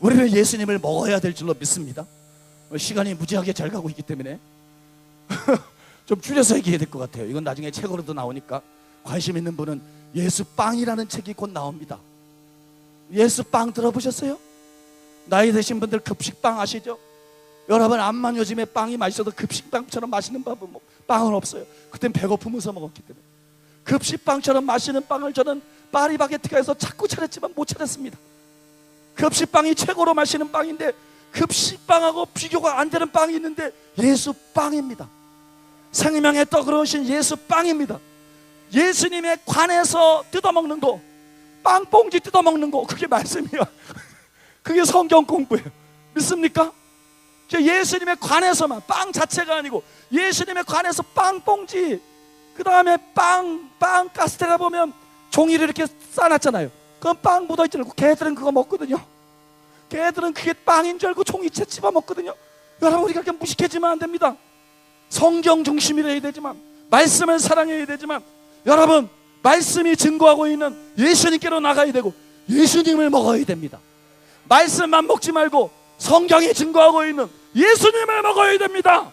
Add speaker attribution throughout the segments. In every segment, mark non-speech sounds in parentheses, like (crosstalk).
Speaker 1: 우리는 예수님을 먹어야 될 줄로 믿습니다. 어, 시간이 무지하게 잘 가고 있기 때문에 (laughs) 좀 줄여서 얘기해야 될 것 같아요. 이건 나중에 책으로도 나오니까 관심 있는 분은 예수 빵이라는 책이 곧 나옵니다. 예수 빵 들어보셨어요? 나이 드신 분들 급식빵 아시죠? 여러분 암만 요즘에 빵이 맛있어도 급식빵처럼 맛있는 밥은 뭐, 빵은 없어요. 그땐 배고프면서 먹었기 때문에 급식빵처럼 맛있는 빵을 저는 파리바게트가에서 자꾸 차렸지만 못 차렸습니다. 급식빵이 최고로 맛있는 빵인데 급식빵하고 비교가 안 되는 빵이 있는데 예수 빵입니다. 생명의 떡으로 오신 예수 빵입니다. 예수님의 관에서 뜯어먹는 거, 빵봉지 뜯어먹는 거, 그게 말씀이야. (laughs) 그게 성경 공부예요. 믿습니까? 저 예수님의 관에서만 빵 자체가 아니고 예수님의 관에서 빵봉지 그 다음에 빵, 빵 카스테라 보면 종이를 이렇게 싸놨잖아요. 그럼 빵 묻어있잖아요. 개들은 그거 먹거든요. 개들은 그게 빵인 줄 알고 종이채 집어 먹거든요. 여러분 우리가 그렇게 무식해지면 안 됩니다. 성경 중심이라 되지만 말씀을 사랑해야 되지만 여러분 말씀이 증거하고 있는 예수님께로 나가야 되고 예수님을 먹어야 됩니다. 말씀만 먹지 말고 성경이 증거하고 있는 예수님을 먹어야 됩니다.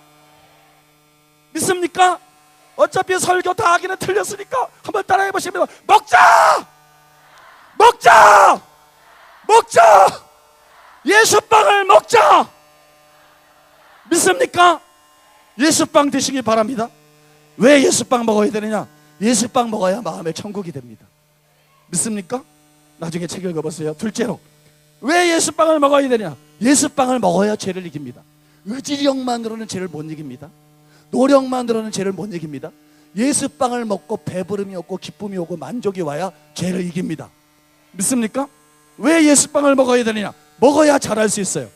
Speaker 1: 믿습니까? 어차피 설교 다 하기는 틀렸으니까 한번 따라해 보시면 먹자! 먹자! 먹자! 예수빵을 먹자! 믿습니까? 예수빵 드시기 바랍니다. 왜 예수빵 먹어야 되느냐? 예수빵 먹어야 마음의 천국이 됩니다. 믿습니까? 나중에 책 읽어보세요. 둘째로 왜 예수빵을 먹어야 되냐? 예수빵을 먹어야 죄를 이깁니다. 의지력만으로는 죄를 못 이깁니다. 노력만으로는 죄를 못 이깁니다. 예수빵을 먹고 배부름이 오고 기쁨이 오고 만족이 와야 죄를 이깁니다. 믿습니까? 왜 예수빵을 먹어야 되느냐? 먹어야 잘할 수 있어요.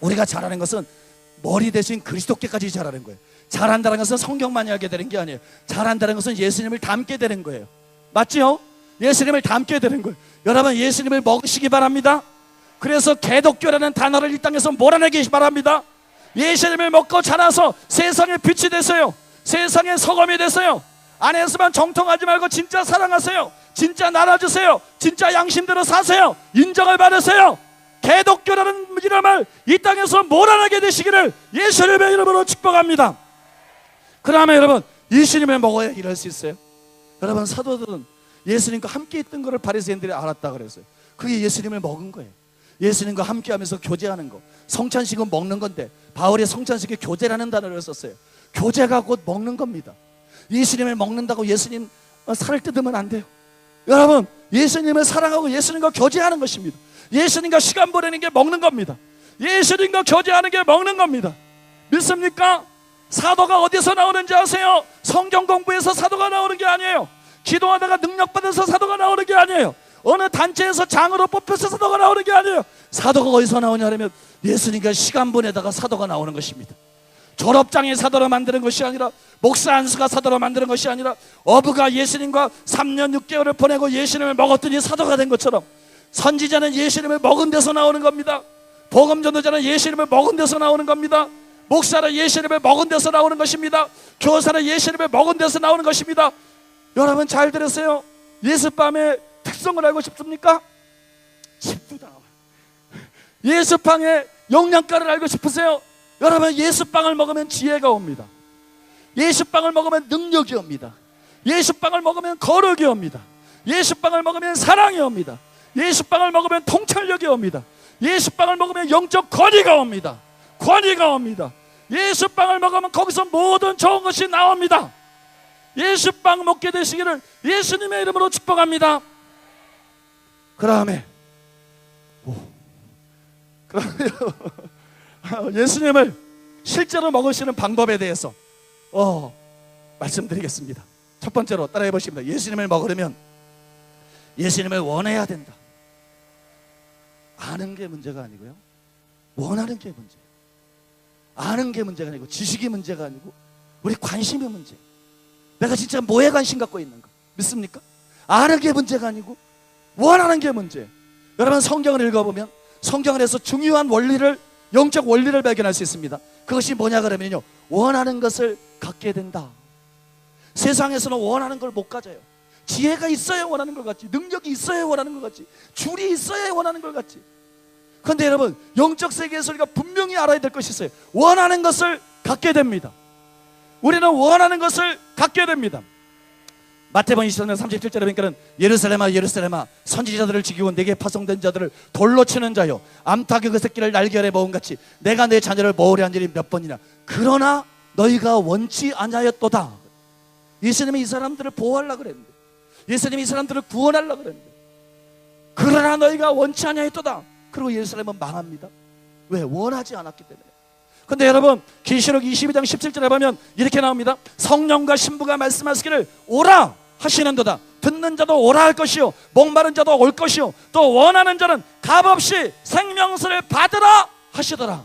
Speaker 1: 우리가 잘하는 것은 머리 대신 그리스도께까지 잘하는 거예요. 잘한다는 것은 성경만이 하게 되는 게 아니에요. 잘한다는 것은 예수님을 닮게 되는 거예요. 맞지요? 예수님을 닮게 되는 거예요. 여러분 예수님을 먹으시기 바랍니다. 그래서 개독교라는 단어를 이 땅에서 몰아내기 바랍니다. 예수님을 먹고 자라서 세상의 빛이 되세요. 세상의 서검이 되세요. 안에서만 정통하지 말고 진짜 사랑하세요. 진짜 나눠주세요. 진짜 양심대로 사세요. 인정을 받으세요. 개독교라는 이름을 이 땅에서 몰아내게 되시기를 예수님의 이름으로 축복합니다. 그러면 여러분 예수님을 먹어야 일할 수 있어요. 여러분 사도들은 예수님과 함께 있던 것을 바리새인들이 알았다 그랬어요. 그게 예수님을 먹은 거예요. 예수님과 함께하면서 교제하는 거. 성찬식은 먹는 건데 바울이 성찬식에 교제라는 단어를 썼어요. 교제가 곧 먹는 겁니다. 예수님을 먹는다고 예수님 어, 살을 뜯으면 안 돼요. 여러분 예수님을 사랑하고 예수님과 교제하는 것입니다. 예수님과 시간 보내는 게 먹는 겁니다. 예수님과 교제하는 게 먹는 겁니다. 믿습니까? 사도가 어디서 나오는지 아세요? 성경 공부에서 사도가 나오는 게 아니에요. 기도하다가 능력 받아서 사도가 나오는 게 아니에요. 어느 단체에서 장으로 뽑혀서 사도가 나오는 게 아니에요. 사도가 어디서 나오냐면 예수님과 시간 보내다가 사도가 나오는 것입니다. 졸업장에 사도로 만드는 것이 아니라 목사 안수가 사도로 만드는 것이 아니라 어부가 예수님과 3년 6개월을 보내고 예수님을 먹었더니 사도가 된 것처럼 선지자는 예수님을 먹은 데서 나오는 겁니다. 복음 전도자는 예수님을 먹은 데서 나오는 겁니다. 목사는 예수님을 먹은 데서 나오는 것입니다. 교사는 예수님을 먹은 데서 나오는 것입니다. 여러분 잘 들으세요. 예수밤의 특성을 알고 싶습니까? 나와요. 예수빵의 영양가를 알고 싶으세요? 여러분 예수빵을 먹으면 지혜가 옵니다. 예수빵을 먹으면 능력이 옵니다. 예수빵을 먹으면 거룩이 옵니다. 예수빵을 먹으면 사랑이 옵니다. 예수빵을 먹으면 통찰력이 옵니다. 예수빵을 먹으면 영적 권위가 옵니다. 권위가 옵니다. 예수빵을 먹으면 거기서 모든 좋은 것이 나옵니다. 예수빵 먹게 되시기를 예수님의 이름으로 축복합니다. 그 다음에 그러면 (laughs) 예수님을 실제로 먹으시는 방법에 대해서 어, 말씀드리겠습니다. 첫 번째로 따라해 보십니다. 예수님을 먹으려면 예수님을 원해야 된다. 아는 게 문제가 아니고요. 원하는 게 문제. 아는 게 문제가 아니고 지식이 문제가 아니고 우리 관심의 문제. 내가 진짜 뭐에 관심 갖고 있는가? 믿습니까? 아는 게 문제가 아니고 원하는 게 문제. 여러분 성경을 읽어보면 성경에서 중요한 원리를 영적 원리를 발견할 수 있습니다. 그것이 뭐냐 그러면요. 원하는 것을 갖게 된다. 세상에서는 원하는 걸 못 가져요. 지혜가 있어야 원하는 걸 같지. 능력이 있어야 원하는 걸 같지. 줄이 있어야 원하는 걸 같지. 근데 여러분 영적 세계에서 우리가 분명히 알아야 될 것이 있어요. 원하는 것을 갖게 됩니다. 우리는 원하는 것을 갖게 됩니다. 마태복음 23장 37절에 보니까는 예루살렘아 예루살렘아 선지자들을 죽이고 내게 파송된 자들을 돌로 치는 자요. 암탉의 그 새끼를 날개 아래 먹은 같이 내가 내 자녀를 먹으려 한 일이 몇 번이나 그러나 너희가 원치 아니하였도다. 예수님이 이 사람들을 보호하려 그랬는데 예수님이 이 사람들을 구원하려 그랬는데 그러나 너희가 원치 아니하였도다. 그리고 예루살렘은 망합니다. 왜? 원하지 않았기 때문에. 근데 여러분 계시록 22장 17절에 보면 이렇게 나옵니다. 성령과 신부가 말씀하시기를 오라 하시는도다. 듣는 자도 오라 할 것이요 목마른 자도 올 것이요 또 원하는 자는 값없이 생명수를 받으라 하시더라.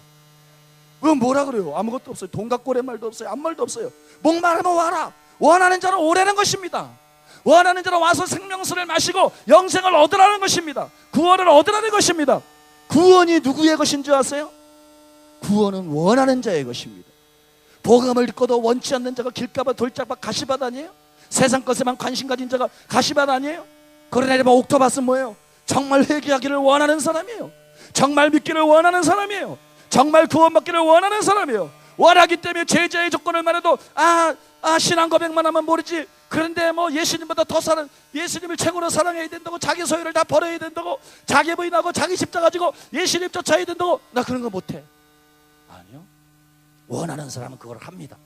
Speaker 1: 왜 뭐라 그래요? 아무것도 없어요. 동각고래 말도 없어요. 아무 말도 없어요. 목마르면 와라. 원하는 자는 오라는 것입니다. 원하는 자는 와서 생명수를 마시고 영생을 얻으라는 것입니다. 구원을 얻으라는 것입니다. 구원이 누구의 것인 줄 아세요? 구원은 원하는 자의 것입니다. 복음을 듣고도 원치 않는 자가 길가봐 돌짝봐 가시밭 아니에요? 세상 것에만 관심 가진 자가 가시밭 아니에요? 그러나 여러분 옥토밭은 뭐예요? 정말 회개하기를 원하는 사람이에요. 정말 믿기를 원하는 사람이에요. 정말 구원받기를 원하는 사람이에요. 원하기 때문에 제자의 조건을 말해도 아, 아 신앙 고백만 하면 모르지. 그런데 뭐 예수님보다 더 사랑 예수님을 최고로 사랑해야 된다고 자기 소유를 다 버려야 된다고 자기 부인하고 자기 십자가 가지고 예수님 쫓아야 된다고 나 그런 거 못해. 아니요. 원하는 사람은 그걸 합니다.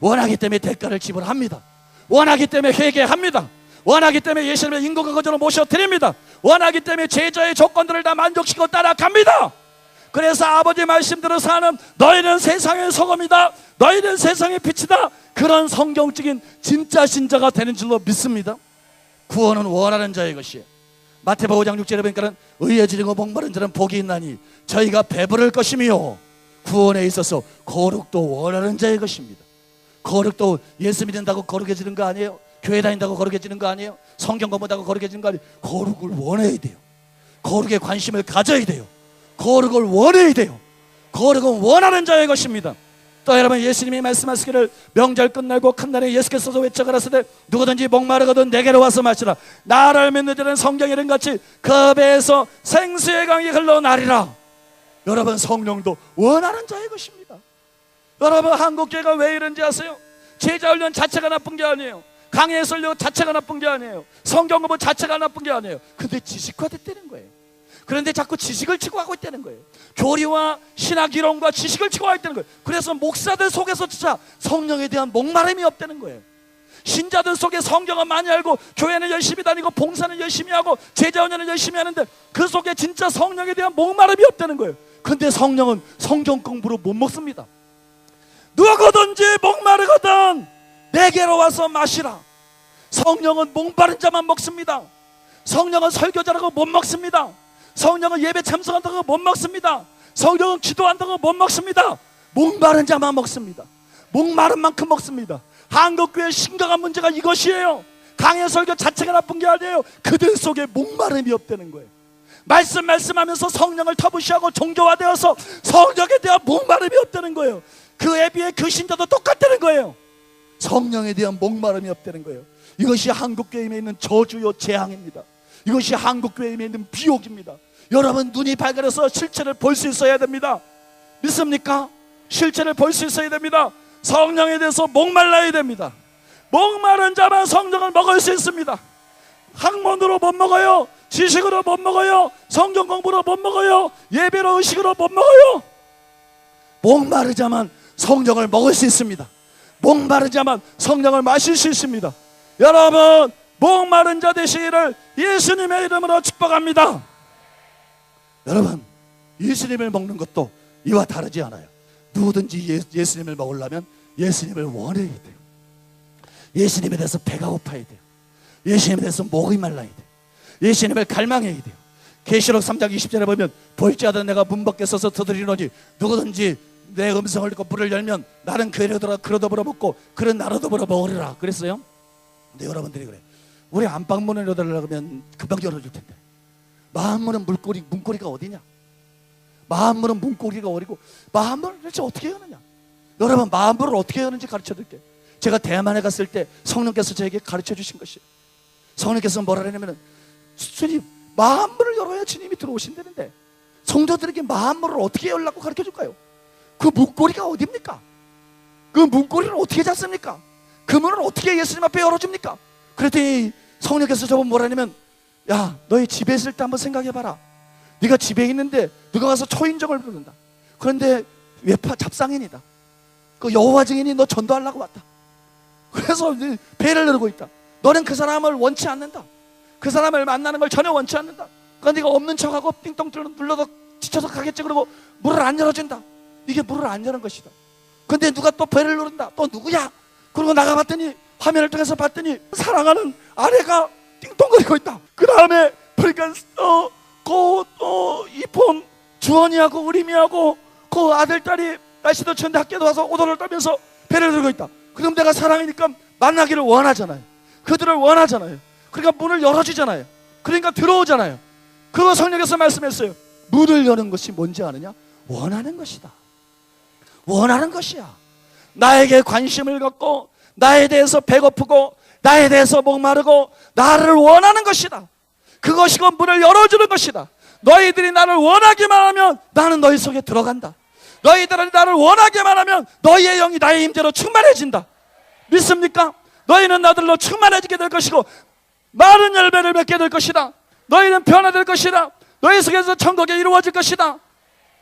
Speaker 1: 원하기 때문에 대가를 지불합니다. 원하기 때문에 회개합니다. 원하기 때문에 예수님의 인고가 거저로 모셔드립니다. 원하기 때문에 제자의 조건들을 다 만족시키고 따라갑니다. 그래서 아버지 말씀대로 사는 너희는 세상의 소금이다. 너희는 세상의 빛이다. 그런 성경적인 진짜 신자가 되는 줄로 믿습니다. 구원은 원하는 자의 것이에요. 마태복음 5장 6절에 보니까는 의에 지르고 목마른 자는 복이 있나니 저희가 배부를 것이며 구원에 있어서 거룩도 원하는 자의 것입니다. 거룩도 예수 믿는다고 거룩해지는 거 아니에요? 교회 다닌다고 거룩해지는 거 아니에요? 성경 공부한다고 거룩해지는 거 아니에요? 거룩을 원해야 돼요. 거룩에 관심을 가져야 돼요. 거룩을 원해야 돼요. 거룩은 원하는 자의 것입니다. 또 여러분 예수님이 말씀하시기를 명절 끝나고 큰 날에 예수께서 외쳐가라사대 누구든지 목마르거든 내게로 와서 마시라 나를 믿는 자는 성경 이름 같이 그 배에서 생수의 강이 흘러나리라 여러분 성령도 원하는 자의 것입니다 여러분 한국 교회가 왜 이런지 아세요? 제자 훈련 자체가 나쁜 게 아니에요 강의 설교 자체가 나쁜 게 아니에요 성경 공부 자체가 나쁜 게 아니에요 근데 지식화됐다는 거예요 그런데 자꾸 지식을 치고 하고 있다는 거예요. 교리와 신학 이론과 지식을 치고 하고 있다는 거예요. 그래서 목사들 속에서 진짜 성령에 대한 목마름이 없다는 거예요. 신자들 속에 성경은 많이 알고 교회는 열심히 다니고 봉사는 열심히 하고 제자 훈련은 열심히 하는데 그 속에 진짜 성령에 대한 목마름이 없다는 거예요. 근데 성령은 성경 공부로 못 먹습니다. 누구든지 목마르거든 내게로 와서 마시라. 성령은 목마른 자만 먹습니다. 성령은 설교자라고 못 먹습니다. 성령은 예배 참석한다고 못 먹습니다. 성령은 기도한다고 못 먹습니다. 목마른 자만 먹습니다. 목마른 만큼 먹습니다. 한국교회 심각한 문제가 이것이에요. 강의 설교 자체가 나쁜 게 아니에요. 그들 속에 목마름이 없다는 거예요. 말씀 말씀하면서 성령을 터부시하고 종교화되어서 성령에 대한 목마름이 없다는 거예요. 그에 비해 그 신자도 똑같다는 거예요. 성령에 대한 목마름이 없다는 거예요. 이것이 한국교회에 있는 저주요 재앙입니다. 이것이 한국교회에 있는 비옥입니다. 여러분 눈이 밝아서 실체를 볼 수 있어야 됩니다. 믿습니까? 실체를 볼 수 있어야 됩니다. 성령에 대해서 목말라야 됩니다. 목마른 자만 성령을 먹을 수 있습니다. 학문으로 못 먹어요. 지식으로 못 먹어요. 성경 공부로 못 먹어요. 예배로 의식으로 못 먹어요. 목마르자만 성령을 먹을 수 있습니다. 목마르자만 성령을 마실 수 있습니다. 여러분 목마른 자 되시기를 예수님의 이름으로 축복합니다. 여러분 예수님을 먹는 것도 이와 다르지 않아요. 누구든지 예, 수님을 먹으려면 예수님을 원해야 돼요. 예수님에 대해서 배가 고파야 돼요. 예수님에 대해서 목이 말라야 돼요. 예수님을 갈망해야 돼요. 계시록 3장 20절에 보면 볼지하다 내가 문 밖에 서서 두드리노니 누구든지 내 음성을 듣고 문을 열면 나는 그로 들어 그로 더불어 먹고 그런 나로 더불어 먹으리라 그랬어요. 근데 여러분들이 그래. 우리 안방문을 열어달라고 하면 금방 열어줄 텐데. 마음문은 물고리 문고리가 어디냐? 마음문은 문고리가 어디고 마음문을 대체 어떻게 여느냐? 여러분 마음문을 어떻게 여는지 가르쳐 드릴게요. 제가 대만에 갔을 때 성령께서 저에게 가르쳐 주신 것이 성령께서 뭐라 하냐면은 주님 마음문을 열어야 주님이 들어오신다는데 성도들에게 마음으로 어떻게 열라고 가르쳐 줄까요? 그 문고리가 어딥니까? 그 문고리를 어떻게 잡습니까? 그 문을 어떻게 예수님 앞에 열어줍니까? 그랬더니 성령께서 저분 뭐라냐면 야 너희 집에 있을 때 한번 생각해봐라. 네가 집에 있는데 누가 가서 초인종을 부른다. 그런데 외파 잡상인이다. 그 여호와 증인이 너 전도하려고 왔다. 그래서 배를 누르고 있다. 너는 그 사람을 원치 않는다. 그 사람을 만나는 걸 전혀 원치 않는다. 그러니까 네가 없는 척하고 띵동 눌러도 지쳐서 가겠지 그러고 문을 안 열어준다 이게 문을 안 여는 것이다. 근데 누가 또 배를 누른다. 또 누구야 그리고 나가봤더니 화면을 통해서 봤더니 사랑하는 아내가 띵동거리고 있다. 그 다음에 보니까 어, 그, 어, 이폰 주원이하고 우림이하고 그 아들 딸이 날씨도 추운데 학교도 와서 오도를 떨면서 배를 들고 있다. 그럼 내가 사랑이니까 만나기를 원하잖아요. 그들을 원하잖아요. 그러니까 문을 열어주잖아요. 그러니까 들어오잖아요. 그거 성령께서 말씀했어요. 문을 여는 것이 뭔지 아느냐? 원하는 것이다 원하는 것이야. 나에게 관심을 갖고 나에 대해서 배고프고 나에 대해서 목마르고 나를 원하는 것이다. 그것이고 문을 열어주는 것이다. 너희들이 나를 원하기만 하면 나는 너희 속에 들어간다. 너희들은 나를 원하기만 하면 너희의 영이 나의 임재로 충만해진다. 믿습니까? 너희는 나들로 충만해지게 될 것이고 많은 열매를 맺게 될 것이다. 너희는 변화될 것이다. 너희 속에서 천국이 이루어질 것이다